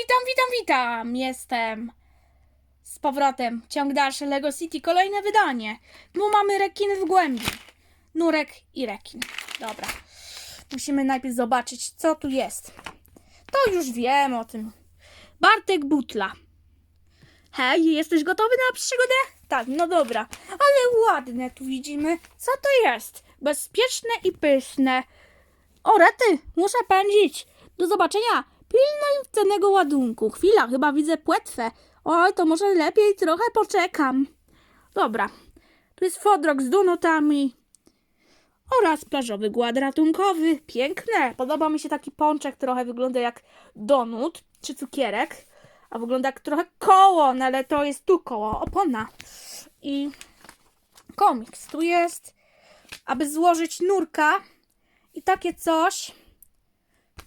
witam, witam, witam! Jestem z powrotem. Ciąg dalszy Lego City, kolejne wydanie. Tu mamy rekiny w głębi. Nurek i rekin. Dobra. Musimy najpierw zobaczyć, co tu jest. To już wiem o tym. Bartek Butla. Hej, jesteś gotowy na przygodę? Tak, no dobra. Ale ładne tu widzimy. Co to jest? Bezpieczne i pyszne. O, rety, muszę pędzić. Do zobaczenia. Pilnuj cennego ładunku. Chwila, chyba widzę płetwę. Oj, to może lepiej trochę poczekam. Dobra. Tu jest fodrok z donutami. Oraz plażowy gład ratunkowy. Piękne. Podoba mi się taki pączek. Trochę wygląda jak donut czy cukierek. A wygląda jak trochę koło, no ale to jest tu koło, opona. I komiks. Tu jest, aby złożyć nurka i takie coś.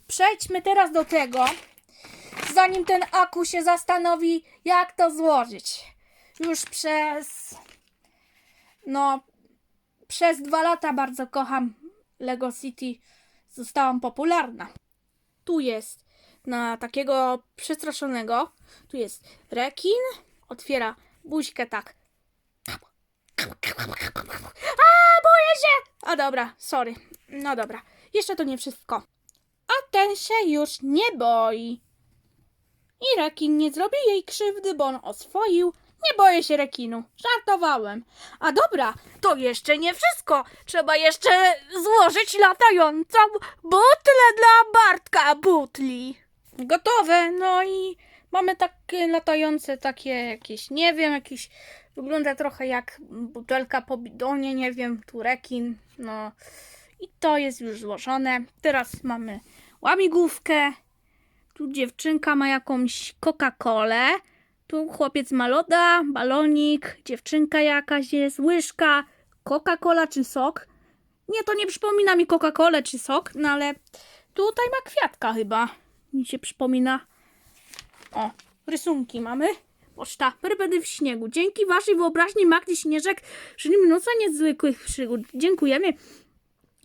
Przejdźmy teraz do tego, zanim ten aku się zastanowi, jak to złożyć. Już przez, no, przez dwa lata bardzo kocham Lego City. Zostałam popularna. Tu jest na takiego przestraszonego. Tu jest rekin. Otwiera buźkę tak. A, boję się! A dobra, sorry. No dobra. Jeszcze to nie wszystko. Ten się już nie boi. I rekin nie zrobi jej krzywdy, bo on oswoił. Nie boję się rekinu. Żartowałem. A dobra, to jeszcze nie wszystko. Trzeba jeszcze złożyć latającą butlę dla Bartka Butli. Gotowe. No i mamy takie latające, takie jakieś, nie wiem, jakieś. Wygląda trochę jak butelka po bidonie, nie wiem, tu rekin. No i to jest już złożone. Teraz mamy łamigłówkę. Tu dziewczynka ma jakąś Coca-Colę. Tu chłopiec ma loda, balonik, dziewczynka jakaś jest, łyżka, Coca-Cola czy sok. Nie, to nie przypomina mi Coca-Colę czy sok, no ale tutaj ma kwiatka chyba. Mi się przypomina. O, rysunki mamy. Poczta, perypety w śniegu. Dzięki waszej wyobraźni Magdy Śnieżek przyszli mnóstwo niezwykłych przygód. Dziękujemy.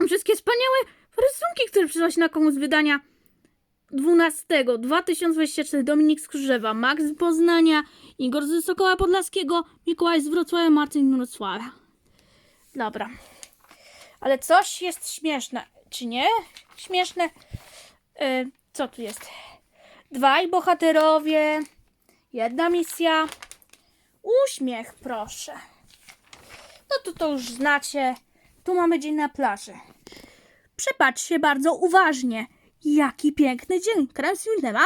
Wszystkie wspaniałe rysunki, które przysłać na komuś z wydania 12 2024 Dominik z Krzyżewa, Max z Poznania, Igor z Sokoła Podlaskiego, Mikołaj z Wrocławia, Marcin z Wrocławia. Dobra. Ale coś jest śmieszne, czy nie? Śmieszne. E, co tu jest? Dwaj bohaterowie, jedna misja, uśmiech, proszę. No to to już znacie. Tu mamy dzień na plaży. Przepatrzcie bardzo uważnie. Jaki piękny dzień. Krem.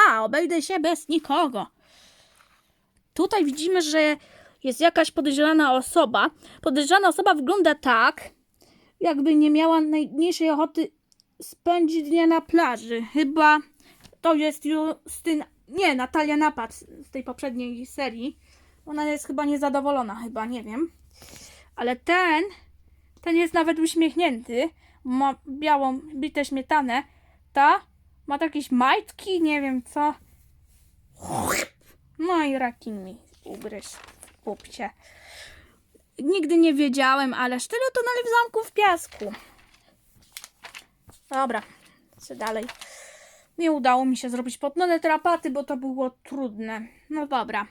A, obejdę się bez nikogo. Tutaj widzimy, że jest jakaś podejrzana osoba. Podejrzana osoba wygląda tak, jakby nie miała najmniejszej ochoty spędzić dnia na plaży. Chyba to jest Justyna. Nie, Natalia Napad z tej poprzedniej serii. Ona jest chyba niezadowolona, chyba, nie wiem. Ale ten, ten jest nawet uśmiechnięty. Ma białą bite śmietanę. Ta ma jakieś majtki, nie wiem co. No i rakin mi ugryzł w pupcie. Nigdy nie wiedziałem, ale sztylu tonęli w zamku w piasku. Dobra, co dalej. Nie udało mi się zrobić podnone terapaty, bo to było trudne. No dobra.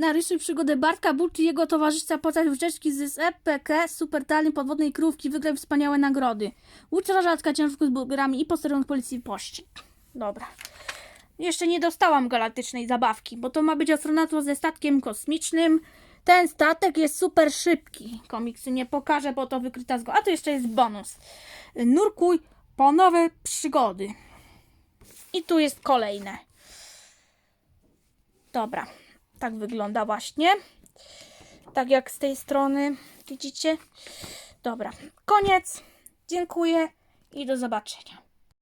Narysuj przygodę Bartka Bucci i jego towarzystwa podczas wycieczki z EPK Super Talent Podwodnej Krówki. Wygrał wspaniałe nagrody. Łódź strażacka, ciężko z burgerami i posterunek policji i pościg. Dobra. Jeszcze nie dostałam galaktycznej zabawki, bo to ma być astronaut ze statkiem kosmicznym. Ten statek jest super szybki. Komiksy nie pokażę, bo to wykryta zgoda. A tu jeszcze jest bonus. Nurkuj po nowe przygody. I tu jest kolejne. Dobra. Tak wygląda właśnie. Tak jak z tej strony. Widzicie? Dobra. Koniec. Dziękuję i do zobaczenia.